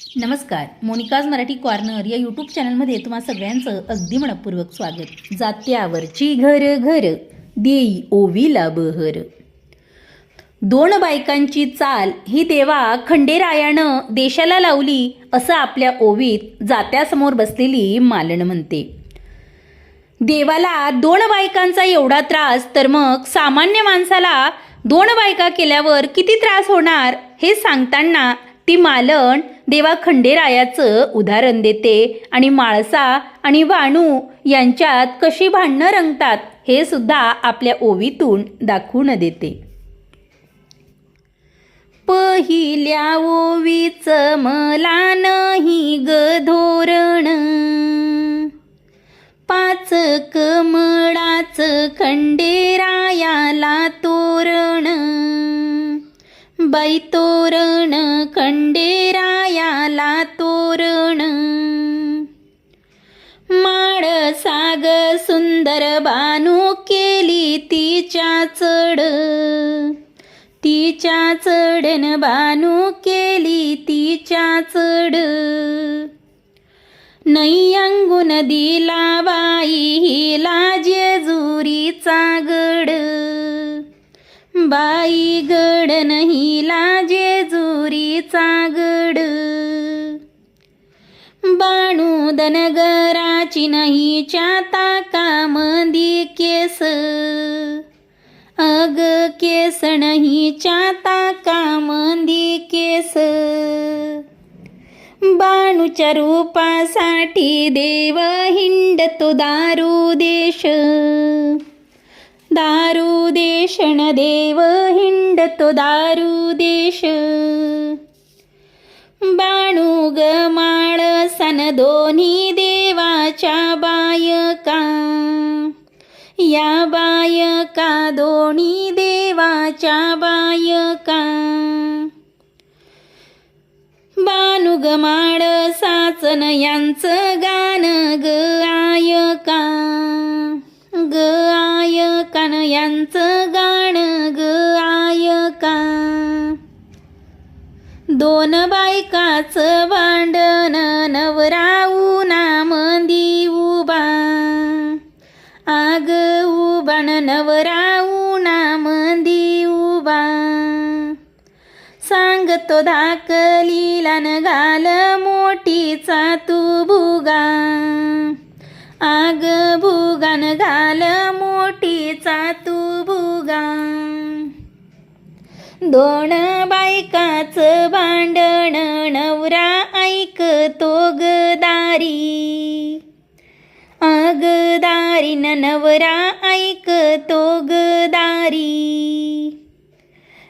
नमस्कार मोनिकाज मराठी कॉर्नर या यूट्यूब चॅनलमध्ये तुम्हा सगळ्यांचं अगदी मनपूर्वक स्वागत. जात्यावरची घर घर देई ओवीला बहर. दोन बायकांची चाल ही देवा खंडेरायानं देशाला लावली असं आपल्या ओवीत जात्यासमोर बसलेली मालन म्हणते. देवाला दोन बायकांचा एवढा त्रास तर मग सामान्य माणसाला दोन बायका केल्यावर किती त्रास होणार हे सांगताना ती मालन देवा खंडेरायाचं उदाहरण देते. आणि माळसा आणि वाणू यांच्यात कशी भांडणं रंगतात हे सुद्धा आपल्या ओवीतून दाखवून देते. पहिल्या ओवीच मला नाही ग धोरण. पाच कमळाच खंडेरायाला बाई तोरण खंडेरायाला तोरण. माळ साग सुंदर बानू केली तिच्या चढ. तिच्या चढन बानू केली तिच्या चढ. नै दिला बाई हिला जेजुरीचा गड. बाई गडन चागड. बाणू दनगराची नाही चाता मंदी केस. अग केस नाही चाता मंदी केस. बाणूच्या रूपासाठी देव हिंड तो दारू देश. दारू देशन देव हिंड तो दारू देश. बाणूग माळ सन दोन्ही देवाच्या बायका. या बायका दोन्ही देवाच्या बायका. बाणूग माळ साचन यांचं गान ग आयका. ग आयकान यांचं दोन बायकाचं भांडण नवराऊ उना मंदी उबा आग उबाण नवराऊ उना मंदी उबा सांगतो धाकलीला न घाल मोठीचा तू भुगा. आग भुगान घाल मोठी दोन बायकाचं भांडण नवरा ऐकतो गदारी अगदारीन नवरा ऐकतो गदारी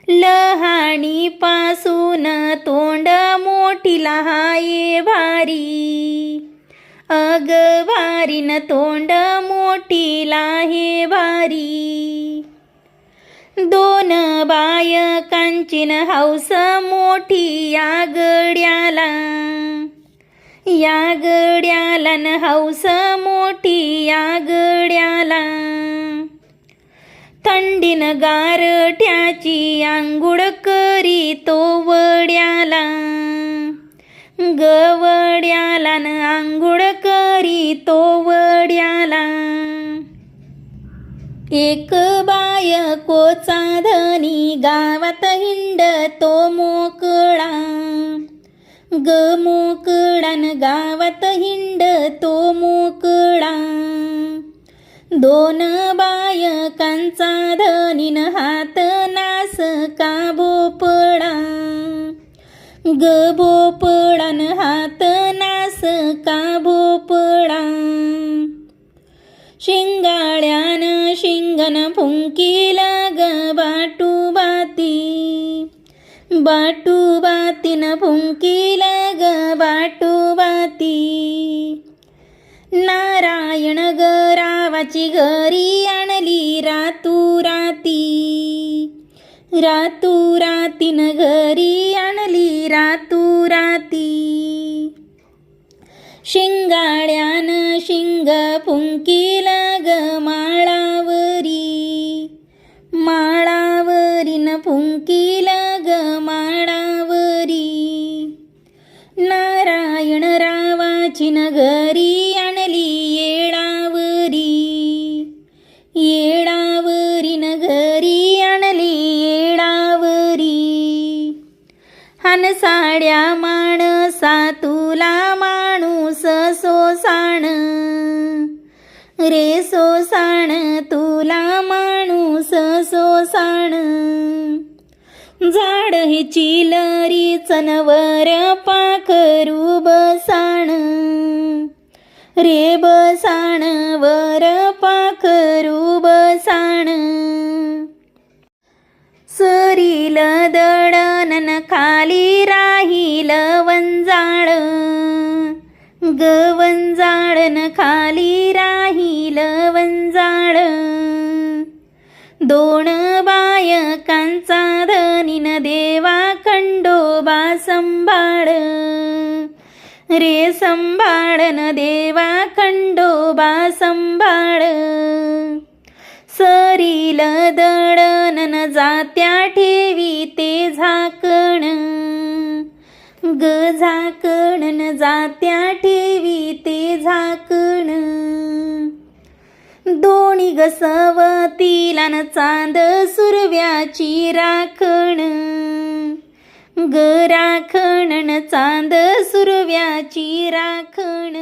लहाणी पासून तोंड मोठीला हाये भारी. अग भारीन तोंड मोठीला हे भारी. दोन बायकांचीन हौस मोठी या गड्याला या गड्याला न हौस मोठी या गड्याला थंडीन गारठ्याची आंघोळ करी तो वड्याला गवड्याला न आंघोळ करी तो वड्याला एक चांदणी गावात हिंड तो मोकळा. ग मोकळान गावात हिंड तो मोकळा. दोन बायकांचा धनीन हात नास का बोपळा ग बोपळान हात नास का बोपळा शिंगाळ्यान शिंगन फुंकी लाग बाटू बाती बाटू बातीन फुंकी लाग बाटू बाती नारायण ग रावाची घरी आणली रातू राती रातू रातीन घरी आणली रातू राती शिंगाळ्यान शिंग फुंकी लाग माळा माळावरीन ग माळावरी नारायण रावाची नगरी आणली येळावरी. येळावरी नगरी आणली येळावरी. हन साड्या माणसा तुला माणूस सोसाण रे सोसाण तुला माणूस सोसाण झाड हे चिलरी चनवर पाखरू बसाण. रे बसाण वर पाखरू बसाण. सरील दडनन खाली राहील वंजाळ. गवंजाळन खाली राहील वंजाळ. दोन बायकांचा धनीन देवा खंडोबा संभाळ. रे संभाळन देवा खंडोबा संभाळ. सरील दळणन जात्या ठेवी ते झाकण. ग झाकणन जात्या ठेवी ते झाक दोणी गसवतीला न चांद सुरव्याची राखण. ग राखण चांद सुरव्याची राखण.